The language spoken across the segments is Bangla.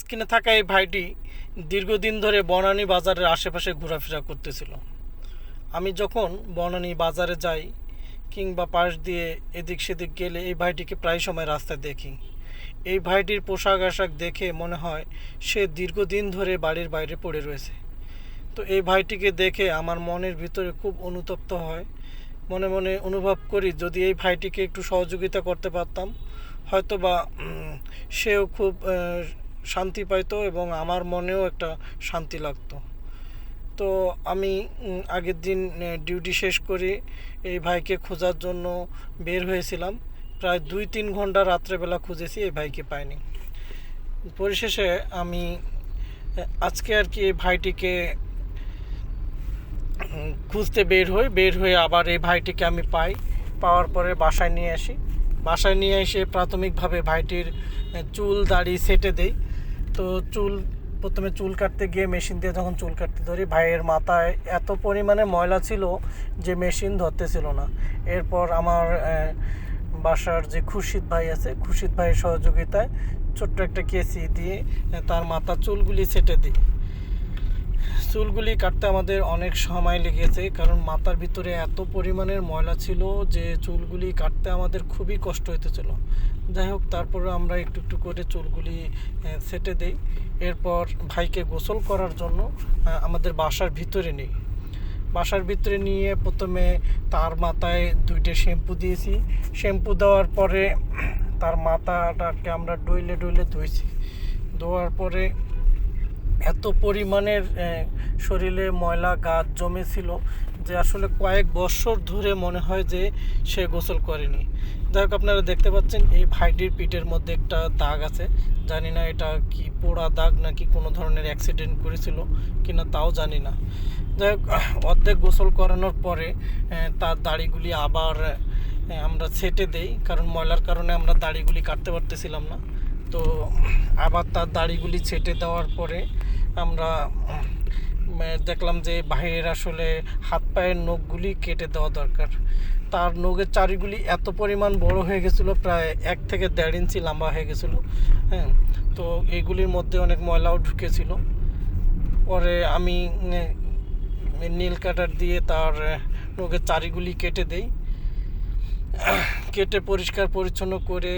স্ক্রিনে থাকা এই ভাইটি দীর্ঘদিন ধরে বনানী বাজারের আশেপাশে ঘোরাফেরা করতেছিল। আমি যখন বনানী বাজারে যাই কিংবা পাশ দিয়ে এদিক সেদিক গেলে এই ভাইটিকে প্রায় সময় রাস্তায় দেখি। এই ভাইটির পোশাক আশাক দেখে মনে হয় সে দীর্ঘদিন ধরে বাড়ির বাইরে পড়ে রয়েছে। তো এই ভাইটিকে দেখে আমার মনের ভিতরে খুব অনুতপ্ত হয়। মনে মনে অনুভব করি যদি এই ভাইটিকে একটু সহযোগিতা করতে পারতাম হয়তো বা সেও খুব শান্তি পাইতো এবং আমার মনেও একটা শান্তি লাগতো। তো আমি আগের দিন ডিউটি শেষ করে এই ভাইকে খোঁজার জন্য বের হয়েছিলাম। প্রায় দুই তিন ঘণ্টা রাত্রেবেলা খুঁজেছি, এই ভাইকে পাইনি। পরিশেষে আমি আজকে আর কি এই ভাইটিকে খুঁজতে বের হই। বের হয়ে আবার এই ভাইটিকে আমি পাই। পাওয়ার পরে বাসায় নিয়ে আসি। বাসায় নিয়ে এসে প্রাথমিকভাবে ভাইটির চুল, দাড়ি সেটে দেই। তো চুল, প্রথমে চুল কাটতে গিয়ে মেশিন দিয়ে যখন চুল কাটতে ধরি, ভাইয়ের মাথায় এত পরিমাণে ময়লা ছিল যে মেশিন ধরতে ছিল না। এরপর আমার বাসার যে খুরশিদ ভাই আছে, খুরশিদ ভাইয়ের সহযোগিতায় ছোট্ট একটা কেসি দিয়ে তার মাথার চুলগুলি ছেটে দিই। চুলগুলি কাটতে আমাদের অনেক সময় লেগেছে, কারণ মাথার ভিতরে এত পরিমাণের ময়লা ছিল যে চুলগুলি কাটতে আমাদের খুবই কষ্ট হইতেছিল। যাই হোক তারপরে আমরা একটু একটু করে চুলগুলি সেটে দেই। এরপর ভাইকে গোসল করার জন্য আমাদের বাসার ভিতরে নেই। বাসার ভিতরে নিয়ে প্রথমে তার মাথায় দুইটা শ্যাম্পু দিয়েছি। শ্যাম্পু দেওয়ার পরে তার মাথাটাকে আমরা ডইলে ডইলে ধুয়েছি ধোয়ার পরে এত পরিমাণের শরীরে ময়লা, গাছ জমেছিল যে আসলে কয়েক বছর ধরে মনে হয় যে সে গোসল করেনি। যাই হোক, আপনারা দেখতে পাচ্ছেন এই ভাইটির পিঠের মধ্যে একটা দাগ আছে। জানি না এটা কি পোড়া দাগ নাকি কোনো ধরনের অ্যাক্সিডেন্ট করেছিল কিনা তাও জানি না। যাই হোক, অর্ধেক গোসল করানোর পরে তার দাড়িগুলি আবার আমরা ছেটে দেই, কারণ ময়লার কারণে আমরা দাড়িগুলি কাটতে পারতেছিলাম না। তো আবার তার দাড়িগুলি ছেটে দেওয়ার পরে আমরা দেখলাম যে ভাইয়ের আসলে হাত পায়ের নখগুলি কেটে দেওয়া দরকার। তার নখের চারিগুলি এত পরিমাণ বড় হয়ে গেছিল, প্রায় এক থেকে দেড় ইঞ্চি লম্বা হয়ে গেছিল হ্যাঁ। তো এগুলির মধ্যে অনেক ময়লাও ঢুকেছিল। পরে আমি নীল কাটার দিয়ে তার নখের চারিগুলি কেটে দেই। কেটে পরিষ্কার পরিচ্ছন্ন করে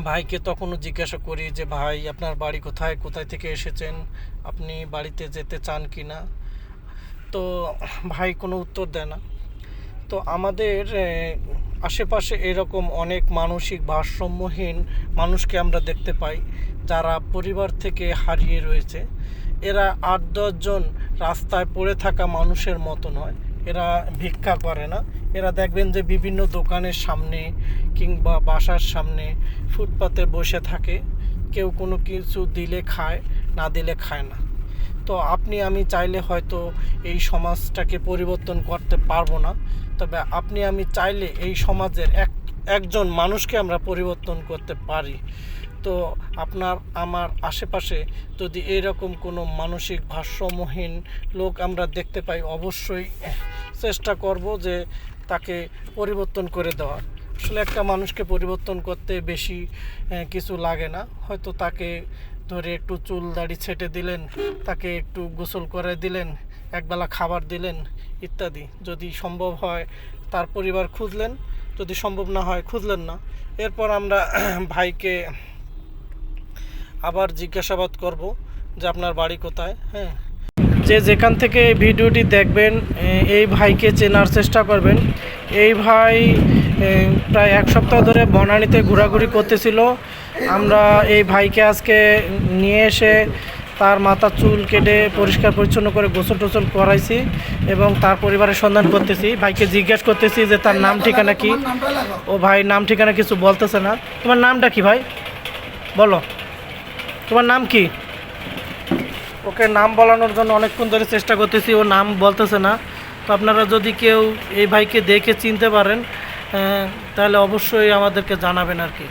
ভাইকে তখনও জিজ্ঞাসা করি যে, ভাই, আপনার বাড়ি কোথায়? কোথায় থেকে এসেছেন? আপনি বাড়িতে যেতে চান কি না? তো ভাই কোনো উত্তর দেয় না। তো আমাদের আশেপাশে এরকম অনেক মানসিক ভারসাম্যহীন মানুষকে আমরা দেখতে পাই, যারা পরিবার থেকে হারিয়ে রয়েছে। এরা আট দশজন রাস্তায় পড়ে থাকা মানুষের মতো নয় এরা ভিক্ষা করে না। এরা দেখবেন যে বিভিন্ন দোকানের সামনে কিংবা বাসার সামনে ফুটপাতে বসে থাকে। কেউ কোনো কিছু দিলে খায়, না দিলে খায় না। তো আপনি, আমি চাইলে হয়তো এই সমাজটাকে পরিবর্তন করতে পারব না। তবে আপনি, আমি চাইলে এই সমাজের এক, একজন মানুষকে আমরা পরিবর্তন করতে পারি। তো আপনার, আমার আশেপাশে যদি এরকম কোনো মানসিক ভারসাম্যহীন লোক আমরা দেখতে পাই, অবশ্যই চেষ্টা করব যে তাকে পরিবর্তন করে দেওয়া আসলে একটা মানুষকে পরিবর্তন করতে বেশি কিছু লাগে না। হয়তো তাকে ধরে একটু চুল দাড়ি ছেটে দিলেন, তাকে একটু গোসল করে দিলেন একবেলা খাবার দিলেন, ইত্যাদি। যদি সম্ভব হয় তার পরিবার খুঁজলেন, যদি সম্ভব না হয় খুঁজলেন না। এরপর আমরা ভাইকে আবার জিজ্ঞাসাবাদ করব যে আপনার বাড়ি কোথায় হ্যাঁ। যে যেখান থেকে এই ভিডিওটি দেখবেন এই ভাইকে চেনার চেষ্টা করবেন। এই ভাই প্রায় এক সপ্তাহ ধরে বনানীতে ঘোরাঘুরি করতেছিল। আমরা এই ভাইকে আজকে নিয়ে এসে তার মাথা চুল কেটে পরিষ্কার পরিচ্ছন্ন করে গোসল টোসল করাইছি এবং তার পরিবারের সন্ধান করতেছি। ভাইকে জিজ্ঞেস করতেছি যে তার নাম ঠিকানা কি? ও ভাই, নাম ঠিকানা কিছু বলতেছে না। তোমার নামটা কি ভাই? বলো। তোমার নাম কি? ওকে নাম বলানোর জন্য অনেকক্ষণ ধরে চেষ্টা করতেছি ও নাম বলতেছে না। তো আপনারা যদি কেউ এই ভাইকে দেখে চিনতে পারেন তাহলে অবশ্যই আমাদেরকে জানাবেন আর কি।